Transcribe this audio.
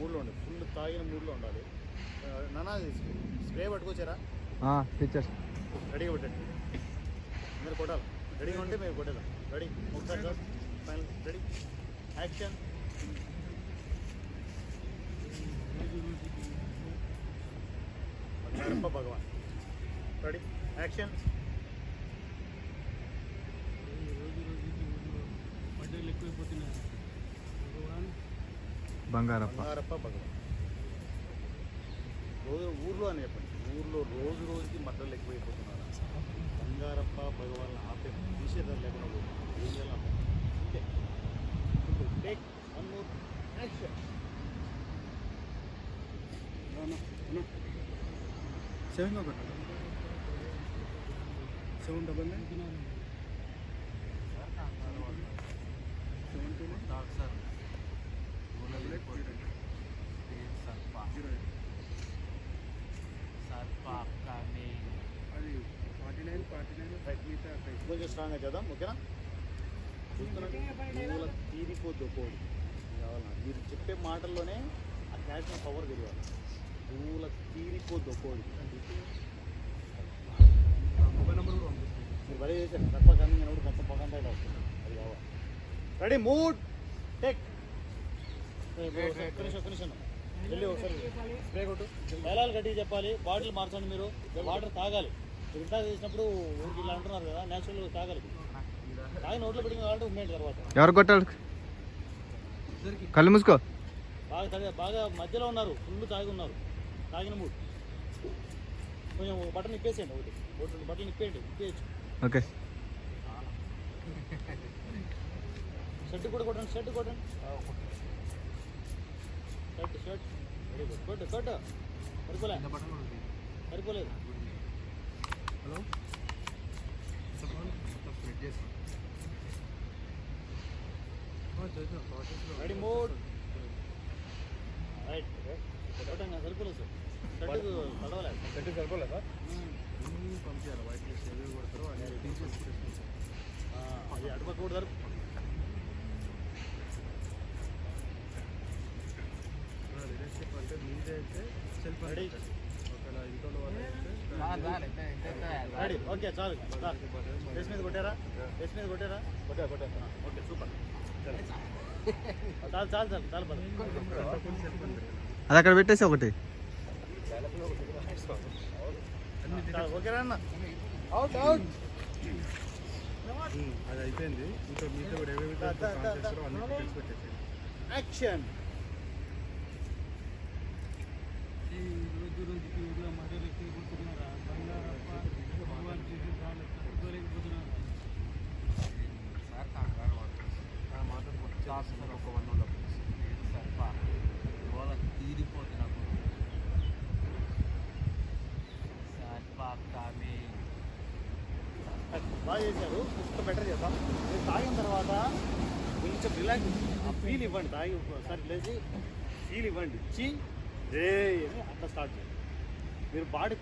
మూడ్లో ఉండాలి ఫుల్ తాగిన మూడ్లో ఉండాలి. నానా స్ప్రే పట్టుకొచ్చారా? టీచర్ రెడీగా పెట్టండి. మీరు కొట్టాలి. రెడీగా ఉంటే మేము కొట్టేదాం రెడీ. ఒకసారి sir final ready. Action Bhagwan. Ready. Action రోజు రోజుకి ఊళ్ళో బర్త్డేలు ఎక్కువైపోతున్నాయి. భగవాన్. బంగారప్ప. బంగారప్ప భగవాన్. రోజు ఊర్లో అని చెప్పండి. ఊర్లో రోజు రోజుకి మద్దలు ఎక్కువైపోతున్నారు. బంగారప్ప భగవాన్ ఆపే తీసేదారు లేకుండా పోతున్నారు. ఏం చేయాలి అర్థం take one more action seven ఒకటి సెవెన్ డబల్ నైన్. కొంచెం స్ట్రాంగ్గా చేద్దాం ఓకేనా చూస్తున్నాండి పూల తీరిపోద్దు కోడి కావాలన్నా మీరు చెప్పే మాటల్లోనే ఆ క్యారెక్టర్ పవర్ తెలియాలి పూల తీరిపోద్దు కోడి కూడా పంపిస్తాను మీరు బలి చేశారు. తప్ప కమింగ్ అయినప్పుడు మొత్తం ఇలా వస్తుంది అది కావాలి. రెడీ మూడ్ టేక్ ఒక్క నిమిషం ఒక్క నిమిషం. వెళ్ళి ఒకసారి. స్ప్రే కొట్టు. డైలాగ్ గట్టిగా చెప్పాలి. బాటిల్ మార్చండి మీరు. వాటర్ తాగాలి. చేసినప్పుడు ఊరికి ఇలా అంటున్నారు కదా న్యాచురల్ తాగాలి తాగి నోట్లో పెట్టుకుని కావాలంటే ఉమ్మేయండి తర్వాత. ఎవరు కొట్టాడు కళ్ళు మూసుకో. బాగా తాగా బాగా మధ్యలో ఉన్నారు ఫుల్ తాగి ఉన్నారు. తాగిన మూడు. కొంచెం బట్టలు నిప్పేసేయండి ఒకటి. ఒకటి బట్టలు నిప్పేయండి నిప్పేయచ్చు ఓకే. షర్ట్ కూడా కొట్టండి షర్ట్ కొట్టండి. Shirt shirt. వెరీ గుడ్ కొట్టు కొట్టు. సరిపోలే. సరిపోలేదు. హలో? స్ప్రెడ్ చేస్తాం. రెడీ మోడ్ రైట్ సరిపోలేదు సార్ షర్ట్ పడవలేదు సెట్ సరిపోలేదా పంపించాలి. వైట్ లిస్ట్ ఏవి కొడతారో అది తీసేసి అది అటుపక్క కూడా జరుపు లీడర్షిప్ అంటే మీదే అయితే సెల్ఫ్ Ready? ఒకవేళ ఇంట్లో వాళ్ళు అయితే రెడీ. ఓకే చాలు. ఫేస్ మీద కొట్టారా? ఫేస్ మీద కొట్టారా? కొట్టా కొట్టా. Okay super. చాలు చాలు చాలు చాలు పద. అది అక్కడ పెట్టేసి ఒకటి. ఓకేనా అన్న. Out out. అది అయిపోయింది. ఇంకా మీతో కూడా పెట్టేసి యాక్షన్ రోజు రోజుకి ఊళ్ళో మధ్యలో ఎక్కువైపోతున్నారా బంగారప్ప భగవాన్ చేసి వాళ్ళు తట్టుకోలేకపోతున్నారు సార్ కంగారు పడుతుంది సార్ ఒక వన్ లేదు సార్ బా గోల తీరిపోతుంది నాకు సార్ పాపి బాగా చేశారు. ఇంత బెటర్ చేద్దాం. మీరు తాగిన తర్వాత కొంచెం రిలాక్స్ ఆ ఫీల్ ఇవ్వండి. తాగి ఒకసారి లేచి ఫీల్ ఇవ్వండి. ఇచ్చి రే అని అట్లా స్టార్ట్ చేయండి. మీరు బాడీ